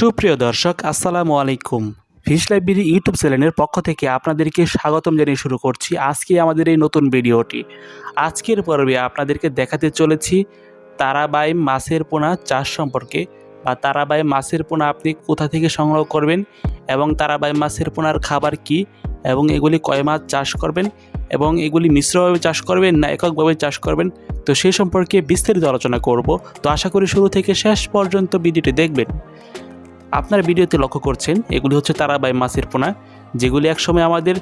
সুপ্রিয় দর্শক, আসসালামু আলাইকুম। ফিশ লাইব্রেরি ইউটিউব চ্যানেলের পক্ষ থেকে আপনাদেরকে স্বাগতম জানিয়ে শুরু করছি আজকে আমাদের এই নতুন ভিডিওটি। আজকের পর্বে আপনাদেরকে দেখাতে চলেছি তারাবাই মাছের পোনা চাষ সম্পর্কে। বা তারাবাই মাছের পোনা আপনি কোথা থেকে সংগ্রহ করবেন এবং তারাবাই মাছের পোনার খাবার কি এবং এগুলি কয় মাছ চাষ করবেন এবং এগুলি মিশ্রভাবে চাষ করবেন না এককভাবে চাষ করবেন? তো সেই সম্পর্কে বিস্তারিত আলোচনা করব। তো আশা করি শুরু থেকে শেষ পর্যন্ত ভিডিওটি দেখবেন। আপনার ভিডিওতে লক্ষ্য করছেন, এগুলি হচ্ছে তারাবাই মাছের পোনা, যেগুলি একসময় আমাদের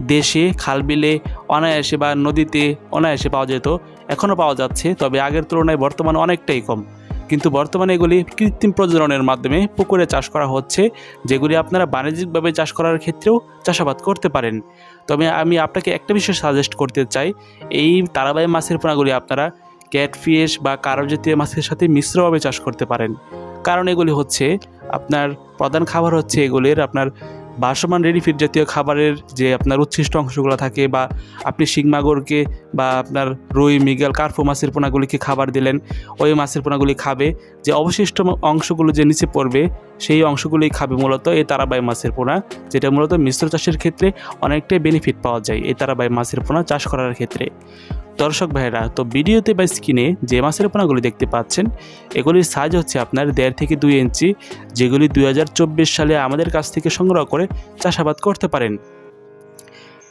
দেশে খালবিলে অনায়াসে বা নদীতে অনায়াসে পাওয়া যেত, এখনও পাওয়া যাচ্ছে, তবে আগের তুলনায় বর্তমানে অনেকটাই কম। কিন্তু বর্তমানে এগুলি কৃত্রিম প্রজননের মাধ্যমে পুকুরে চাষ করা হচ্ছে, যেগুলি আপনারা বাণিজ্যিকভাবে চাষ করার ক্ষেত্রেও চাষাবাদ করতে পারেন। তবে আমি আপনাকে একটা বিষয় সাজেস্ট করতে চাই, এই তারাবাই মাছের পোনাগুলি আপনারা ক্যাটফিশ বা কারও জাতীয় মাছের সাথে মিশ্রভাবে চাষ করতে পারেন। কারণ এগুলি হচ্ছে আপনার প্রধান খাবার হচ্ছে এগুলির আপনার বাসমান রেডিফিড জাতীয় খাবারের যে আপনার উচ্ছিষ্ট অংশগুলো থাকে বা আপনি শিংমাগরকে বা আপনার রুই, মিগাল কার্ফু মাছের পোনাগুলিকে খাবার দিলেন, ওই মাছের পোনাগুলি খাবে। যে অবশিষ্ট অংশগুলো যে নিচে পড়বে সেই অংশগুলোই খাবে মূলত এই তারাবাই মাছের পোনা, যেটা মূলত মিশ্র চাষের ক্ষেত্রে অনেকটাই বেনিফিট পাওয়া যায় এই তারাবাই মাছের পোনা চাষ করার ক্ষেত্রে। দর্শক ভাইরা তো ভিডিওতে বা স্ক্রিনে যে মাছের পোনাগুলি দেখতে পাচ্ছেন, এগুলির সাইজ হচ্ছে আপনার দেড় থেকে দুই ইঞ্চি যেগুলি দুই হাজার চব্বিশ সালে আমাদের কাছ থেকে সংগ্রহ করে চাষাবাদ করতে পারেন।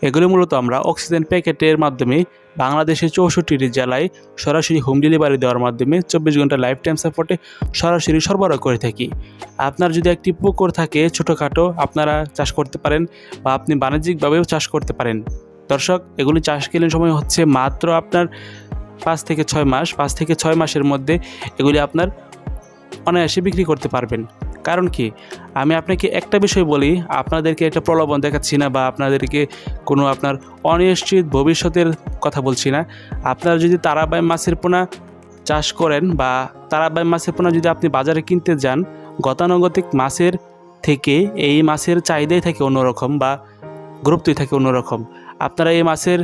এগুলি মূলত আমরা অক্সিজেন প্যাকেটের মাধ্যমে বাংলাদেশের চৌষট্টিটি জেলায় সরাসরি হোম ডেলিভারি দেওয়ার মাধ্যমে চব্বিশ ঘণ্টা লাইফ টাইম সাপোর্টে সরাসরি সরবরাহ করে থাকি। আপনার যদি একটি পুকুর থাকে ছোটোখাটো, আপনারা চাষ করতে পারেন বা আপনি বাণিজ্যিকভাবেও চাষ করতে পারেন। দর্শক, এগুলি চাষকালীন সময় হচ্ছে মাত্র আপনার পাঁচ থেকে ছয় মাস। পাঁচ থেকে ছয় মাসের মধ্যে এগুলি আপনার অনায়াসে বিক্রি করতে পারবেন। কারণ কি? আমি আপনাকে একটা বিষয় বলি, আপনাদেরকে একটা প্রলোভন দেখাচ্ছি না বা আপনাদেরকে কোনো আপনার অনিশ্চিত ভবিষ্যতের কথা বলছি না। আপনারা যদি তারাবাই মাছের পোনা চাষ করেন বা তারাবাই মাছের পোনা যদি আপনি বাজারে কিনতে যান, গতানুগতিক মাছের থেকে এই মাছের চাহিদাই থাকে অন্যরকম বা গ্রুপটি থাকে অন্যরকম। আপনারা এই মাছের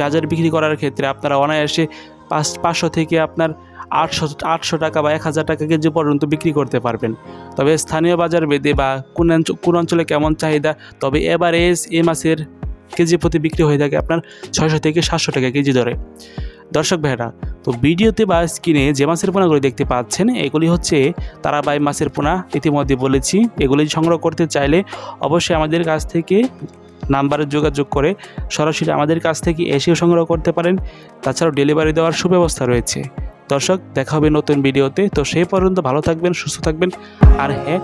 বাজার বিক্রি করার ক্ষেত্রে আপনারা অনায়াসে পাঁচ, পাঁচশো থেকে আপনার আটশো আটশো টাকা বা এক হাজার টাকা কেজি পর্যন্ত বিক্রি করতে পারবেন। তবে স্থানীয় বাজার বেদে বা কোন কোন অঞ্চলে কেমন চাহিদা, তবে এভারেজ এ মাছের কেজি প্রতি বিক্রি হয়ে থাকে আপনার ছয়শো থেকে সাতশো টাকা কেজি দরে। দর্শক ভাইরা তো ভিডিওতে বা স্ক্রিনে যে মাছের পোনাগুলি দেখতে পাচ্ছেন, এগুলি হচ্ছে তারা বাই মাছের পোনা। ইতিমধ্যে বলেছি, এগুলি সংগ্রহ করতে চাইলে অবশ্যই আমাদের কাছ থেকে নাম্বারে যোগাযোগ করে সরাসরি আমাদের কাছ থেকে এসেও সংগ্রহ করতে পারেন। তাছাড়াও ডেলিভারি দেওয়ার সুব্যবস্থা রয়েছে। দর্শক, দেখা হবে নতুন ভিডিওতে। তো সেই পর্যন্ত ভালো থাকবেন, সুস্থ থাকবেন। আর হ্যাঁ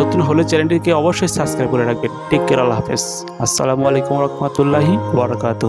নতুন হলে চ্যানেলটিকে অবশ্যই সাবস্ক্রাইব করে রাখবেন। টেক কেয়ার আল্লাহ হাফেজ। আসসালামু আলাইকুম রহমতুল্লাহি ওবরাকাতু